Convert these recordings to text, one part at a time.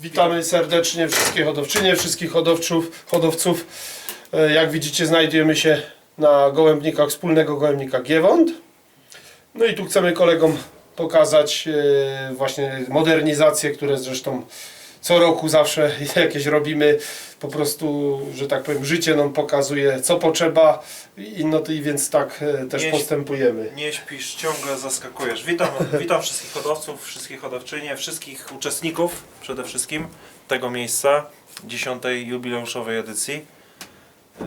Witamy serdecznie wszystkie hodowczynie, wszystkich hodowców, hodowców. E, Jak widzicie znajdujemy się na gołębnikach wspólnego gołębnika Giewont. No i tu chcemy kolegom pokazać e, właśnie modernizacje, które zresztą co roku zawsze jakieś robimy. Po prostu, że tak powiem, życie nam pokazuje co potrzeba i no to i więc tak e, też Nie- postępujemy. Nie śpisz, ciągle zaskakujesz. Witam, witam wszystkich hodowców, wszystkich hodowczynie, wszystkich uczestników przede wszystkim tego miejsca, dziesiątej jubileuszowej edycji. Yy,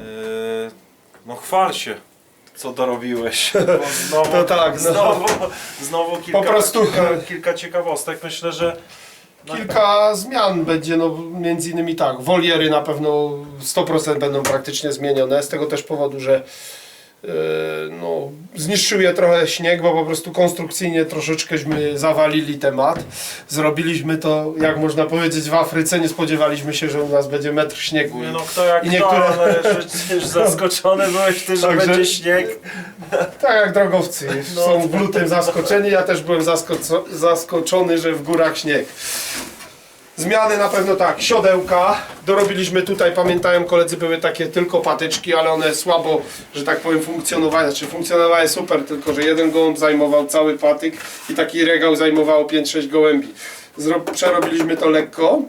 no chwal się, co dorobiłeś. Bo znowu, To tak, no. znowu, znowu kilka, Po prostu- kilka, kilka ciekawostek. Myślę, że Kilka zmian będzie, no między innymi tak, woliery na pewno 100% będą praktycznie zmienione, z tego też powodu, że no, zniszczył je trochę śnieg, bo po prostu konstrukcyjnie troszeczkęśmy zawalili temat. Zrobiliśmy to, jak można powiedzieć, w Afryce, nie spodziewaliśmy się, że u nas będzie metr śniegu. no kto jak I kto, niektóre- ale przecież zaskoczony byłeś ty, że Także- będzie śnieg. Tak jak drogowcy No. są w lutym zaskoczeni, ja też byłem zasko- zaskoczony, że w górach śnieg. Zmiany na pewno tak, siodełka, dorobiliśmy tutaj, pamiętają koledzy, były takie tylko patyczki, ale one słabo, że tak powiem, funkcjonowały, znaczy funkcjonowały super, tylko że jeden gołąb zajmował cały patyk i taki regał zajmowało 5-6 gołębi. Przerobiliśmy to lekko,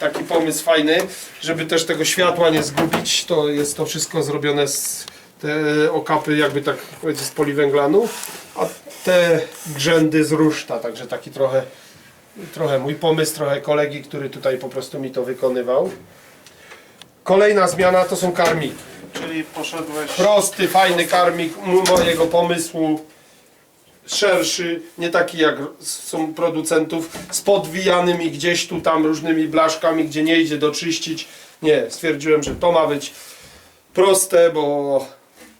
taki pomysł fajny, żeby też tego światła nie zgubić, to jest to wszystko zrobione z te okapy jakby tak powiedzieć z poliwęglanu, a te grzędy z ruszta, także taki trochę trochę mój pomysł, trochę kolegi, który tutaj po prostu mi to wykonywał. Kolejna zmiana to są karmiki. Czyli poszedłeś... Prosty, fajny karmik mojego pomysłu. Szerszy, nie taki jak są producentów, z podwijanymi gdzieś tu tam różnymi blaszkami, gdzie nie idzie doczyścić. Nie, stwierdziłem, że to ma być proste, bo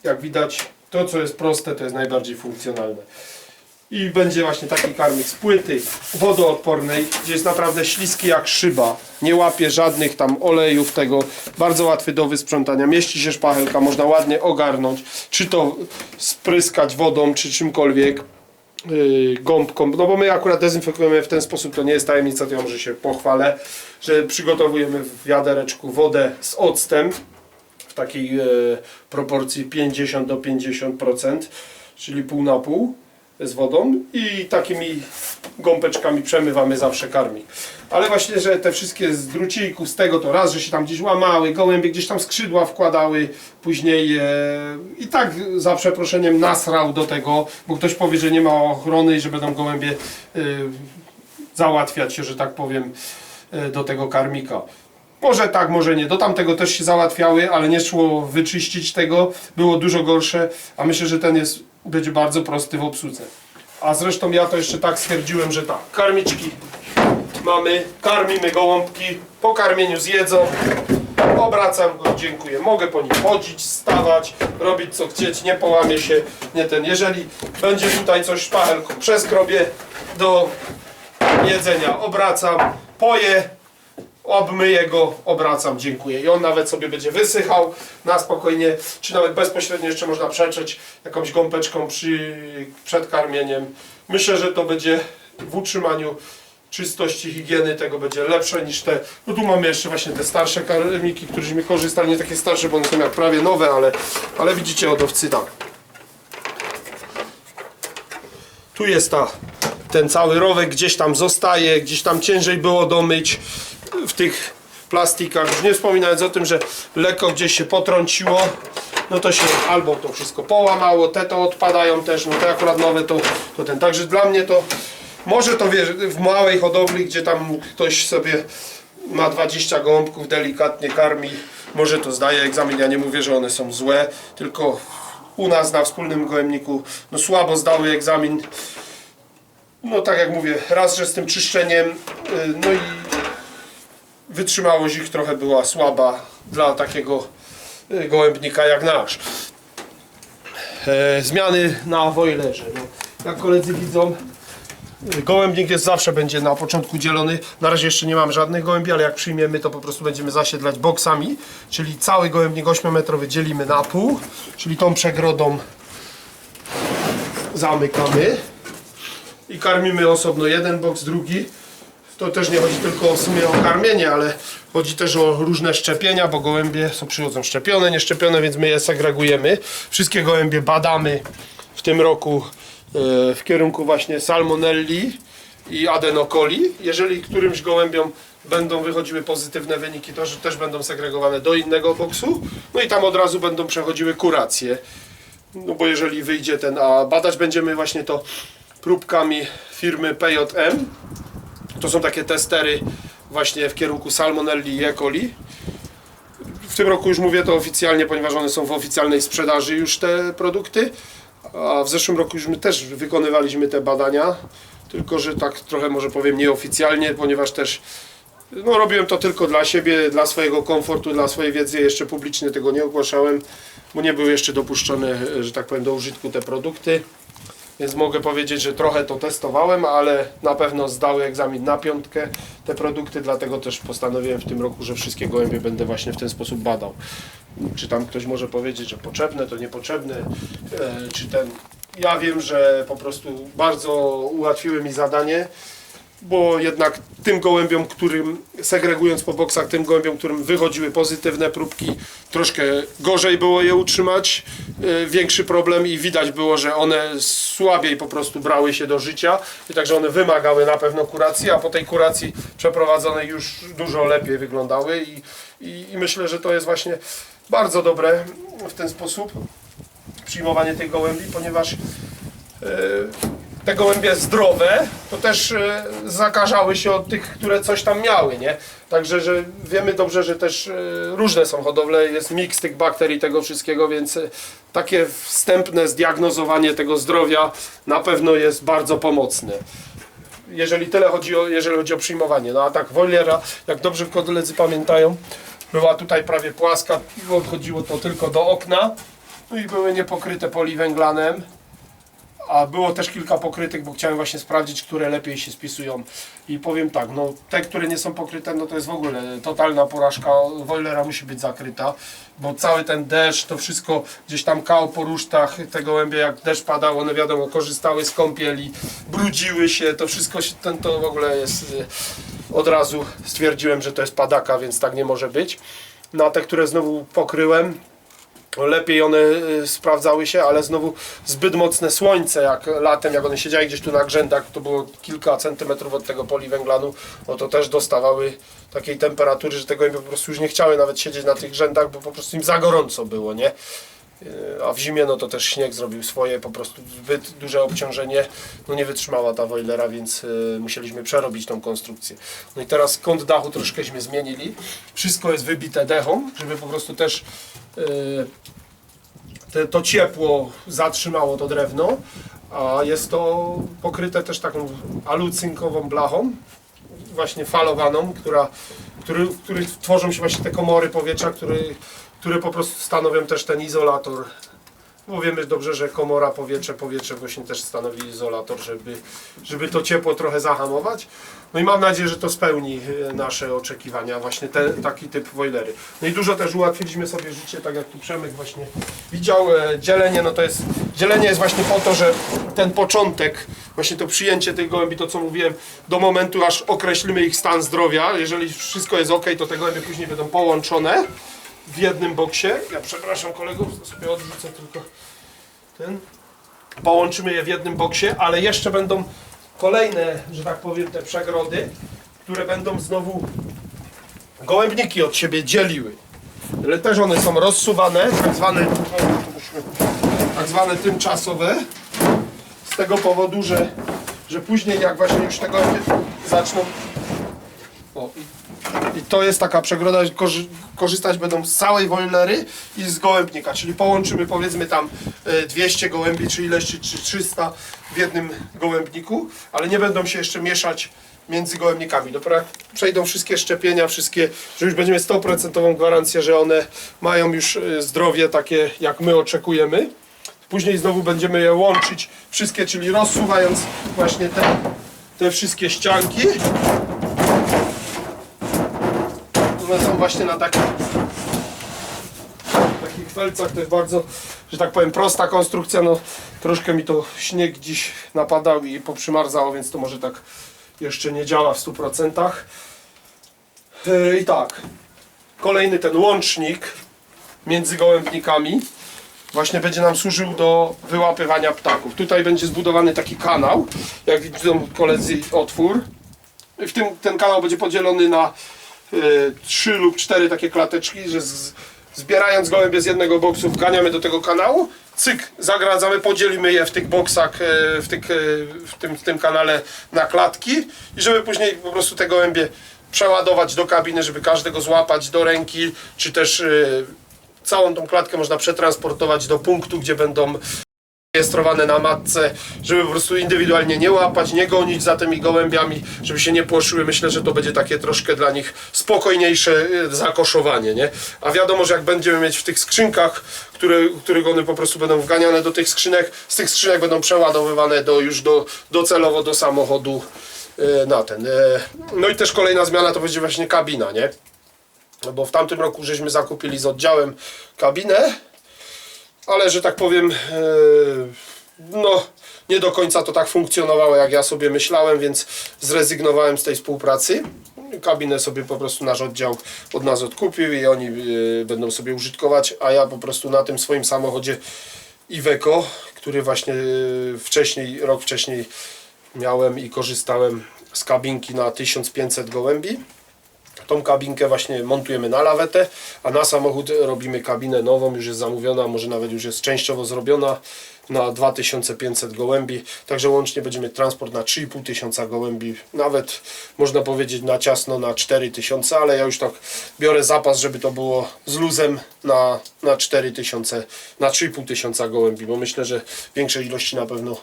jak widać, to co jest proste, to jest najbardziej funkcjonalne. I będzie właśnie taki karmik z płyty wodoodpornej, gdzie jest naprawdę śliski jak szyba. Nie łapie żadnych tam olejów tego. Bardzo łatwy do wysprzątania. Mieści się szpachelka, można ładnie ogarnąć. Czy to spryskać wodą, czy czymkolwiek. Yy, gąbką, no bo my akurat dezynfekujemy w ten sposób, to nie jest tajemnica, to ja może się pochwalę, że przygotowujemy w wiadereczku wodę z octem w takiej e, proporcji 50 do 50%, czyli pół na pół z wodą i takimi gąbeczkami przemywamy zawsze karmik. Ale właśnie, że te wszystkie z drucików, z tego to raz, że się tam gdzieś łamały, gołębie gdzieś tam skrzydła wkładały, później e, i tak za przeproszeniem nasrał do tego, bo ktoś powie, że nie ma ochrony i że będą gołębie e, załatwiać się, że tak powiem, e, do tego karmika. Może tak, może nie. Do tamtego też się załatwiały, ale nie szło wyczyścić tego. Było dużo gorsze, a myślę, że ten jest, będzie bardzo prosty w obsłudze. A zresztą ja to jeszcze tak stwierdziłem, że tak, karmiczki mamy, karmimy gołąbki, po karmieniu zjedzą, obracam go, dziękuję. Mogę po nim chodzić, stawać, robić co chcieć, nie połamie się, nie ten. Jeżeli będzie tutaj coś szpachelką, przeskrobię do jedzenia, obracam, poję, obmyję go, obracam, dziękuję. I on nawet sobie będzie wysychał na spokojnie, czy nawet bezpośrednio jeszcze można przetrzeć jakąś gąbeczką przy, przed karmieniem. Myślę, że to będzie w utrzymaniu czystości, higieny tego będzie lepsze niż te, no tu mamy jeszcze właśnie te starsze karmiki, którymi korzystali, nie takie starsze, bo one są jak prawie nowe, ale, ale widzicie hodowcy tak. Tu jest ta, ten cały rowek gdzieś tam zostaje, gdzieś tam ciężej było domyć w tych plastikach. Już nie wspominając o tym, że lekko gdzieś się potrąciło, no to się albo to wszystko połamało, te to odpadają też, no te akurat nowe to, to ten. Także dla mnie to, może to wiesz, w małej hodowli, gdzie tam ktoś sobie ma 20 gołąbków, delikatnie karmi, może to zdaje egzamin, ja nie mówię, że one są złe, tylko u nas na wspólnym gołębniku no słabo zdały egzamin, no tak jak mówię, raz, że z tym czyszczeniem, y, no i wytrzymałość ich trochę była słaba dla takiego y, gołębnika jak nasz. E, zmiany na wojlerze. No, jak koledzy widzą, y, gołębnik jest zawsze będzie na początku dzielony. Na razie jeszcze nie mam żadnych gołębi, ale jak przyjmiemy, to po prostu będziemy zasiedlać boksami, czyli cały gołębnik 8-metrowy dzielimy na pół, czyli tą przegrodą zamykamy i karmimy osobno jeden boks, drugi to też nie chodzi tylko w sumie o karmienie, ale chodzi też o różne szczepienia, bo gołębie są przychodzą szczepione, nieszczepione, więc my je segregujemy. Wszystkie gołębie badamy w tym roku e, w kierunku właśnie salmonelli i adenokoli. Jeżeli którymś gołębiom będą wychodziły pozytywne wyniki, to że też będą segregowane do innego boksu. No i tam od razu będą przechodziły kuracje. No bo jeżeli wyjdzie ten, a badać będziemy właśnie to próbkami firmy PJM. To są takie testery właśnie w kierunku Salmonelli i E. coli. W tym roku już mówię to oficjalnie, ponieważ one są w oficjalnej sprzedaży już te produkty. A w zeszłym roku już my też wykonywaliśmy te badania, tylko że tak trochę może powiem nieoficjalnie, ponieważ też no, robiłem to tylko dla siebie, dla swojego komfortu, dla swojej wiedzy. Jeszcze publicznie tego nie ogłaszałem, bo nie były jeszcze dopuszczone, że tak powiem, do użytku te produkty. Więc mogę powiedzieć, że trochę to testowałem, ale na pewno zdały egzamin na piątkę te produkty, dlatego też postanowiłem w tym roku, że wszystkie gołębie będę właśnie w ten sposób badał. Czy tam ktoś może powiedzieć, że potrzebne, to niepotrzebne, e, czy ten... Ja wiem, że po prostu bardzo ułatwiły mi zadanie, bo jednak tym gołębiom, którym segregując po boksach, tym gołębiom, którym wychodziły pozytywne próbki, troszkę gorzej było je utrzymać, yy, większy problem i widać było, że one słabiej po prostu brały się do życia i także one wymagały na pewno kuracji, a po tej kuracji przeprowadzonej już dużo lepiej wyglądały i, i, i myślę, że to jest właśnie bardzo dobre w ten sposób przyjmowanie tych gołębi, ponieważ e, te gołębie zdrowe, to też e, zakażały się od tych, które coś tam miały, nie? Także, że wiemy dobrze, że też e, różne są hodowle, jest miks tych bakterii, tego wszystkiego, więc e, takie wstępne zdiagnozowanie tego zdrowia na pewno jest bardzo pomocne. Jeżeli tyle chodzi o, jeżeli chodzi o przyjmowanie. No a tak, Wojlera, jak dobrze koledzy pamiętają, była tutaj prawie płaska, odchodziło to tylko do okna, no i były niepokryte poliwęglanem. A było też kilka pokrytych, bo chciałem właśnie sprawdzić, które lepiej się spisują. I powiem tak, no te, które nie są pokryte, no to jest w ogóle totalna porażka. Wojlera musi być zakryta, bo cały ten deszcz, to wszystko gdzieś tam kał po rusztach, te gołębie jak deszcz padał, one wiadomo, korzystały z kąpieli, brudziły się, to wszystko się, ten, to w ogóle jest... y, Od razu stwierdziłem, że to jest padaka, więc tak nie może być. Na te, które znowu pokryłem, lepiej one y, sprawdzały się, ale znowu zbyt mocne słońce, jak latem, jak one siedziały gdzieś tu na grzędach, to było kilka centymetrów od tego poliwęglanu, no to też dostawały takiej temperatury, że te gołębie po prostu już nie chciały nawet siedzieć na tych grzędach, bo po prostu im za gorąco było, nie? A w zimie no to też śnieg zrobił swoje, po prostu zbyt duże obciążenie, no nie wytrzymała ta Wojlera, więc y, musieliśmy przerobić tą konstrukcję. No i teraz kąt dachu troszkęśmy zmienili, wszystko jest wybite dechą, żeby po prostu też y, te, to ciepło zatrzymało to drewno, a jest to pokryte też taką alucynkową blachą, właśnie falowaną, która, który, w których tworzą się właśnie te komory powietrza, które, które po prostu stanowią też ten izolator. Bo wiemy dobrze, że komora powietrze, powietrze właśnie też stanowi izolator, żeby, żeby to ciepło trochę zahamować. No i mam nadzieję, że to spełni e, nasze oczekiwania, właśnie ten, taki typ wojlery. No i dużo też ułatwiliśmy sobie życie, tak jak tu Przemek właśnie widział. E, dzielenie, no to jest, dzielenie jest właśnie po to, że ten początek, właśnie to przyjęcie tych gołębi, to co mówiłem, do momentu aż określimy ich stan zdrowia. Jeżeli wszystko jest ok, to te gołębie później będą połączone w jednym boksie. Ja przepraszam kolegów, sobie odrzucę tylko ten. Połączymy je w jednym boksie, ale jeszcze będą kolejne, że tak powiem, te przegrody, które będą znowu gołębniki od siebie dzieliły. Ale też one są rozsuwane, tak zwane, tak zwane tymczasowe, z tego powodu, że, że później jak właśnie już te gołębie zaczną o, i, to jest taka przegroda, korzy, korzystać będą z całej wojlery i z gołębnika, czyli połączymy powiedzmy tam e, 200 gołębi, czy ileś, czy 300 w jednym gołębniku, ale nie będą się jeszcze mieszać między gołębnikami. Dopiero jak przejdą wszystkie szczepienia, wszystkie, że już będziemy 100% gwarancję, że one mają już e, zdrowie takie, jak my oczekujemy. Później znowu będziemy je łączyć wszystkie, czyli rozsuwając właśnie te, te wszystkie ścianki. One są właśnie na takich, takich felcach. To jest bardzo, że tak powiem, prosta konstrukcja. No, troszkę mi to śnieg dziś napadał i poprzymarzało, więc to może tak jeszcze nie działa w 100%. Yy, I tak, kolejny ten łącznik między gołębnikami właśnie będzie nam służył do wyłapywania ptaków. Tutaj będzie zbudowany taki kanał, jak widzą koledzy otwór. W tym, ten kanał będzie podzielony na trzy lub cztery takie klateczki, że z, zbierając gołębie z jednego boksu wganiamy do tego kanału, cyk, zagradzamy, podzielimy je w tych boksach, y, w, tych, y, w, tym, w tym kanale na klatki. I żeby później po prostu te gołębie przeładować do kabiny, żeby każdego złapać do ręki, czy też y, całą tą klatkę można przetransportować do punktu, gdzie będą rejestrowane na matce, żeby po prostu indywidualnie nie łapać, nie gonić za tymi gołębiami, żeby się nie płoszyły. Myślę, że to będzie takie troszkę dla nich spokojniejsze y, zakoszowanie, nie? A wiadomo, że jak będziemy mieć w tych skrzynkach, które, których one po prostu będą wganiane do tych skrzynek, z tych skrzynek będą przeładowywane do, już do, docelowo do samochodu y, na ten. y. No i też kolejna zmiana to będzie właśnie kabina, nie? Bo w tamtym roku żeśmy zakupili z oddziałem kabinę, ale że tak powiem, e, no nie do końca to tak funkcjonowało jak ja sobie myślałem, więc zrezygnowałem z tej współpracy. Kabinę sobie po prostu nasz oddział od nas odkupił i oni e, będą sobie użytkować, a ja po prostu na tym swoim samochodzie Iveco, który właśnie e, wcześniej, rok wcześniej miałem i korzystałem z kabinki na 1500 gołębi. Tą kabinkę właśnie montujemy na lawetę, a na samochód robimy kabinę nową, już jest zamówiona, może nawet już jest częściowo zrobiona na 2500 gołębi, także łącznie będziemy transport na 3500 gołębi, nawet można powiedzieć na ciasno na 4000, ale ja już tak biorę zapas, żeby to było z luzem na, na 4000, na 3500 gołębi, bo myślę, że większej ilości na pewno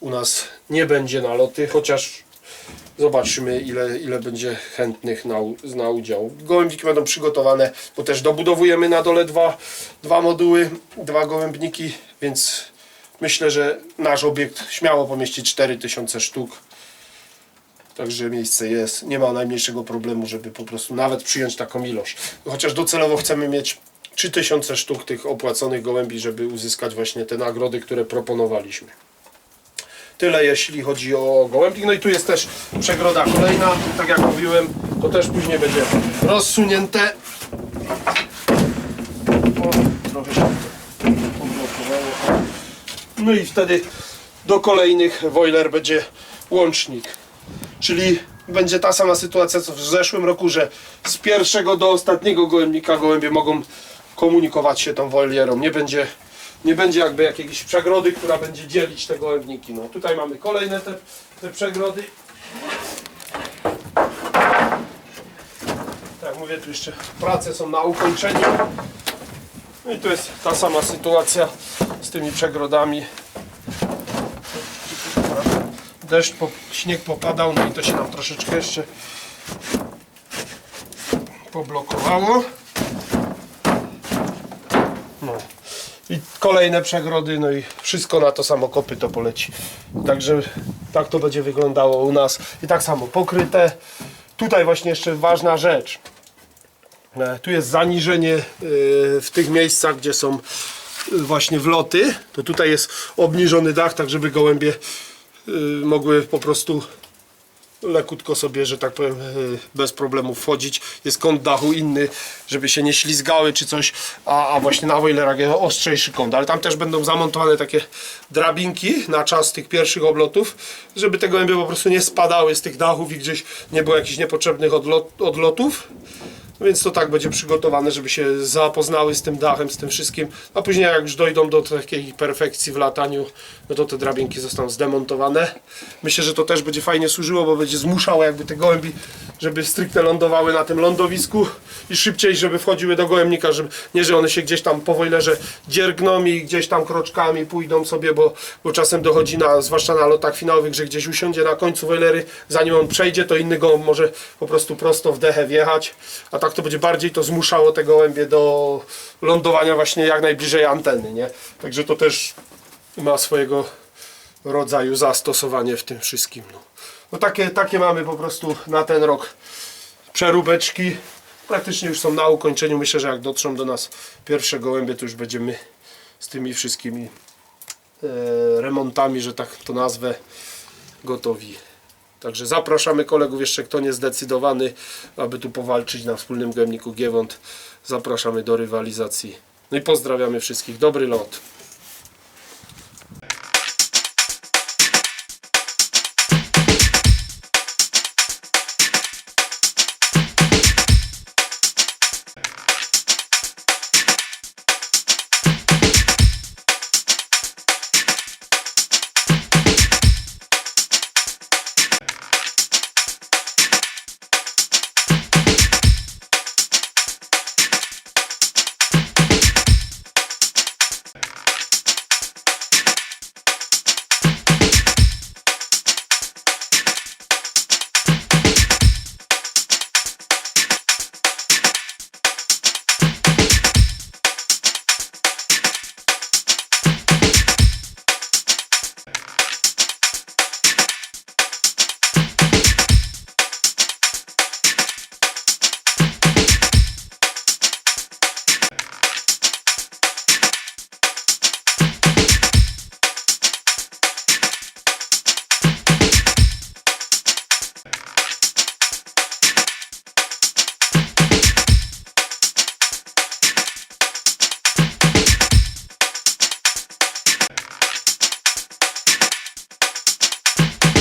u nas nie będzie na loty, chociaż Zobaczymy, ile, ile będzie chętnych na, na udział. Gołębniki będą przygotowane, bo też dobudowujemy na dole dwa, dwa moduły, dwa gołębniki, więc myślę, że nasz obiekt śmiało pomieści 4000 sztuk. Także miejsce jest, nie ma najmniejszego problemu, żeby po prostu nawet przyjąć taką ilość. Chociaż docelowo chcemy mieć 3000 sztuk tych opłaconych gołębi, żeby uzyskać właśnie te nagrody, które proponowaliśmy. Tyle jeśli chodzi o gołębnik. No i tu jest też przegroda kolejna. Tak jak mówiłem, to też później będzie rozsunięte. O, trochę się. No i wtedy do kolejnych boiler będzie łącznik. Czyli będzie ta sama sytuacja co w zeszłym roku, że z pierwszego do ostatniego gołębnika gołębie mogą komunikować się tą wolierą. Nie będzie, nie będzie jakby jakiejś przegrody, która będzie dzielić te gołębniki. No tutaj mamy kolejne te, te przegrody. Tak mówię, tu jeszcze prace są na ukończeniu. No i tu jest ta sama sytuacja z tymi przegrodami. Deszcz, po, śnieg popadał, no i to się nam troszeczkę jeszcze poblokowało. No. I kolejne przegrody, no i wszystko na to samo kopyto poleci. Także tak to będzie wyglądało u nas. I tak samo pokryte. Tutaj właśnie jeszcze ważna rzecz. E, Tu jest zaniżenie e, w tych miejscach, gdzie są e, właśnie wloty. To tutaj jest obniżony dach, tak żeby gołębie mogły po prostu lekutko sobie, że tak powiem, yy, bez problemu wchodzić. Jest kąt dachu inny, żeby się nie ślizgały czy coś, a, a właśnie na boilerach jest ostrzejszy kąt. Ale tam też będą zamontowane takie drabinki na czas tych pierwszych oblotów, żeby te gołębie po prostu nie spadały z tych dachów i gdzieś nie było jakichś niepotrzebnych odlot, odlotów. Więc to tak będzie przygotowane, żeby się zapoznały z tym dachem, z tym wszystkim. A później jak już dojdą do takiej perfekcji w lataniu, no to te drabinki zostaną zdemontowane. Myślę, że to też będzie fajnie służyło, bo będzie zmuszało jakby te gołębi, żeby stricte lądowały na tym lądowisku i szybciej, żeby wchodziły do gołębnika, żeby nie, że one się gdzieś tam po wojlerze dziergną i gdzieś tam kroczkami pójdą sobie, bo, bo czasem dochodzi na, zwłaszcza na lotach finałowych, że gdzieś usiądzie na końcu wojlery, zanim on przejdzie, to inny go może po prostu prosto w dechę wjechać, a tak to będzie bardziej to zmuszało te gołębie do lądowania właśnie jak najbliżej anteny, nie? Także to też ma swojego rodzaju zastosowanie w tym wszystkim. No, no takie, takie mamy po prostu na ten rok przeróbeczki. Praktycznie już są na ukończeniu. Myślę, że jak dotrzą do nas pierwsze gołębie, to już będziemy z tymi wszystkimi e, remontami, że tak to nazwę, gotowi. Także zapraszamy kolegów, jeszcze kto niezdecydowany, aby tu powalczyć na wspólnym gojemniku Giewont. Zapraszamy do rywalizacji. No i pozdrawiamy wszystkich. Dobry lot.